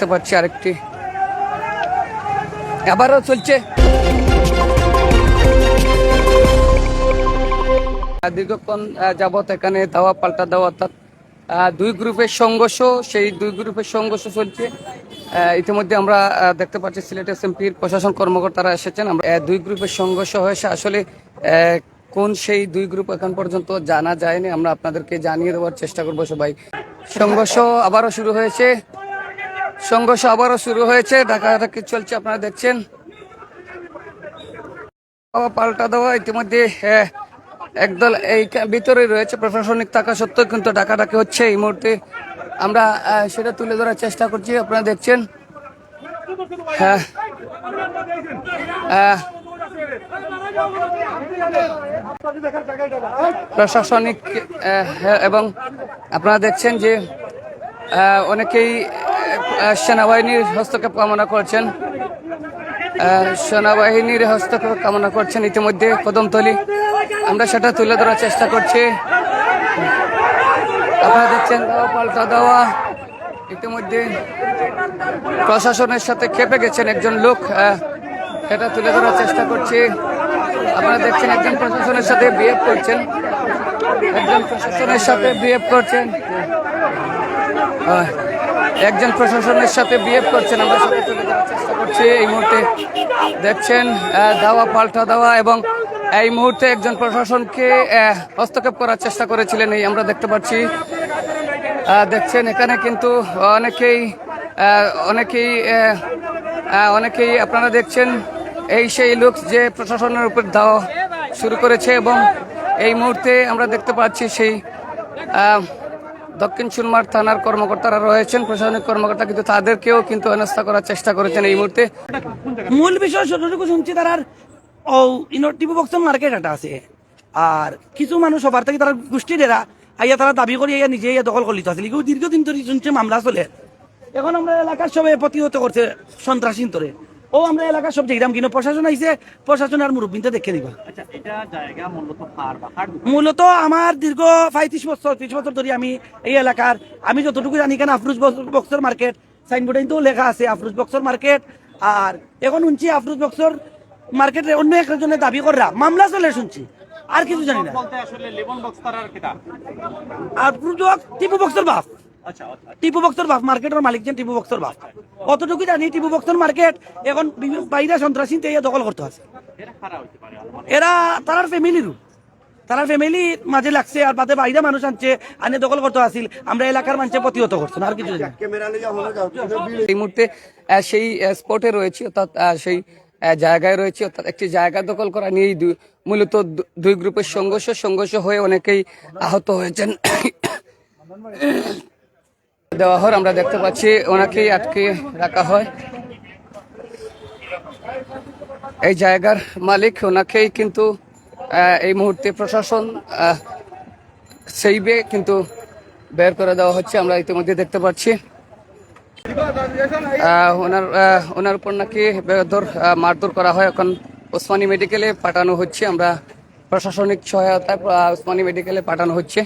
দেখতে পাচ্ছি আরেকটি। আবারও চলছে। দীর্ঘক্ষণ যাবত এখানে দাওয়া পাল্টা দেওয়া, অর্থাৎ দুই গ্রুপের সংঘর্ষ, সেই দুই গ্রুপের সংঘর্ষ চলছে। ইতিমধ্যে আমরা দেখতে পাচ্ছি সিলেট এসএমপির প্রশাসন কর্মকর্তারা এসেছেন। আমরা দুই গ্রুপের সংঘর্ষ হয়েছে। আসলে কোন সেই দুই গ্রুপ এখন পর্যন্ত জানা যায়নি, আমরা আপনাদেরকে জানিয়ে দেওয়ার চেষ্টা করব সবাই। সংঘর্ষ আবারও শুরু হয়েছে। সংঘর্ষ আবারও শুরু হয়েছে। ঢাকাঢাকি চলছে, আপনারা দেখছেন। পাল্টা দেওয়া, ইতিমধ্যে একদল এই ভিতরে রয়েছে। প্রশাসনিক থাকা সত্ত্বেও কিন্তু ডাকাডাকি হচ্ছে এই মুহূর্তে। আমরা সেটা তুলে ধরার চেষ্টা করছি, আপনারা দেখছেন। হ্যাঁ প্রশাসনিক এবং আপনারা দেখছেন যে অনেকেই সেনাবাহিনীর হস্তক্ষেপ কামনা করছেন। সেনাবাহিনীর হস্তক্ষেপ কামনা করছেন ইতিমধ্যে কদমতলি। আমরা সেটা তুলে ধরার চেষ্টা করছি। আপনারা দেখছেন পাল্টা দেওয়া। ইতিমধ্যে প্রশাসনের সাথে খেপে গেছেন একজন লোক সেটা তুলে ধরার চেষ্টা করছি। আপনারা দেখছেন একজন প্রশাসনের সাথে বিহেভ করছেন। একজন প্রশাসনের সাথে বিহেভ করছেন। একজন প্রশাসনের সাথে বিহেভ করছেন, আমরা চেষ্টা করছি। এই মুহূর্তে দেখছেন দাওয়া, পাল্টা দেওয়া এবং এই মুহূর্তে একজন প্রশাসনকে হস্তক্ষেপ করার চেষ্টা করেছিলেন এই আমরা দেখতে পাচ্ছি। দেখছেন, এখানে কিন্তু অনেকেই অনেকেই অনেকেই আপনারা দেখছেন, এই সেই লোক যে প্রশাসনের উপর দেওয়া শুরু করেছে এবং এই মুহূর্তে আমরা দেখতে পাচ্ছি সেই দক্ষিণ সুনমার থানার কর্মকর্তারা রয়েছেন, প্রশাসনিক কর্মকর্তা, কিন্তু তাদেরকেও কিন্তু অনাস্থা করার চেষ্টা করেছেন এই মুহূর্তে। মূল বিষয় যতটুকু শুনছি তার টিপু বক্সন মার্কেট একটা আছে, আর কিছু মানুষ সবার থেকে তারা গোষ্ঠীর এরা আইয়া তারা দাবি করে, আইয়া নিজে ইয়া দখল করিত আছে। এগুলো দীর্ঘদিন ধরে শুনছে মামলা চলে। এখন আমরা এলাকার সবাই প্রতিহত করছে সন্ত্রাসীন ধরে ও আমরা এলাকার সব দেখলাম কিন্তু প্রশাসন আইছে প্রশাসন আর মুরব্বীতে দেখে নিবা। আচ্ছা মূলত আমার দীর্ঘ পঁয়ত্রিশ বছর ত্রিশ বছর ধরে আমি এই এলাকার আমি যতটুকু জানি কেন আফরুজ বক্স- বক্সর মার্কেট সাইনবোর্ডে তো লেখা আছে আফরুজ বক্সর মার্কেট আর এখন শুনছি আফরুজ বক্সর মার্কেটে অন্য একজনের দাবি করা মামলা চলে শুনছি আর কিছু জানি না। আফরুজ টিপু বক্সর বাপ। টিপু বক্সর বাপ মার্কেটের মালিক যেন টিপু বক্সর বাপ অতটুকু জানি টিপু বক্সর মার্কেট এখন বিভিন্ন- বাইরে সন্ত্রাসী দখল করতে আছে। এরা তারার ফ্যামিলিরও ফ্যামিলি মাঝে লাগছে আর বাদে বাইরে মানুষ আনছে আনে দখল করতে আসিল। আমরা এলাকার মানুষে প্রতিহত করছে না আর কিছু জানি এই মুহূর্তে আহ, সেই স্পটে রয়েছে অর্থাৎ সেই জায়গায় রয়েছে অর্থাৎ একটি জায়গা দখল করা নিয়েই দু- মূলত দু- দুই গ্রুপের সংঘর্ষ সংঘর্ষ হয়ে অনেকেই আহত হয়েছেন। দেওয়া হয় আমরা দেখতে পাচ্ছি, ওনাকেই আটকে রাখা হয়। এই জায়গার মালিক, ওনাকেই কিন্তু এই মুহূর্তে প্রশাসন সেইবে কিন্তু বের করে দেওয়া হচ্ছে, আমরা ইতিমধ্যে দেখতে পাচ্ছি। ওনার ওনার উপর নাকি বেদর মারধর করা হয়। এখন ওসমানী মেডিকেলে পাঠানো হচ্ছে, আমরা প্রশাসনিক সহায়তায় ওসমানী মেডিকেলে পাঠানো হচ্ছে।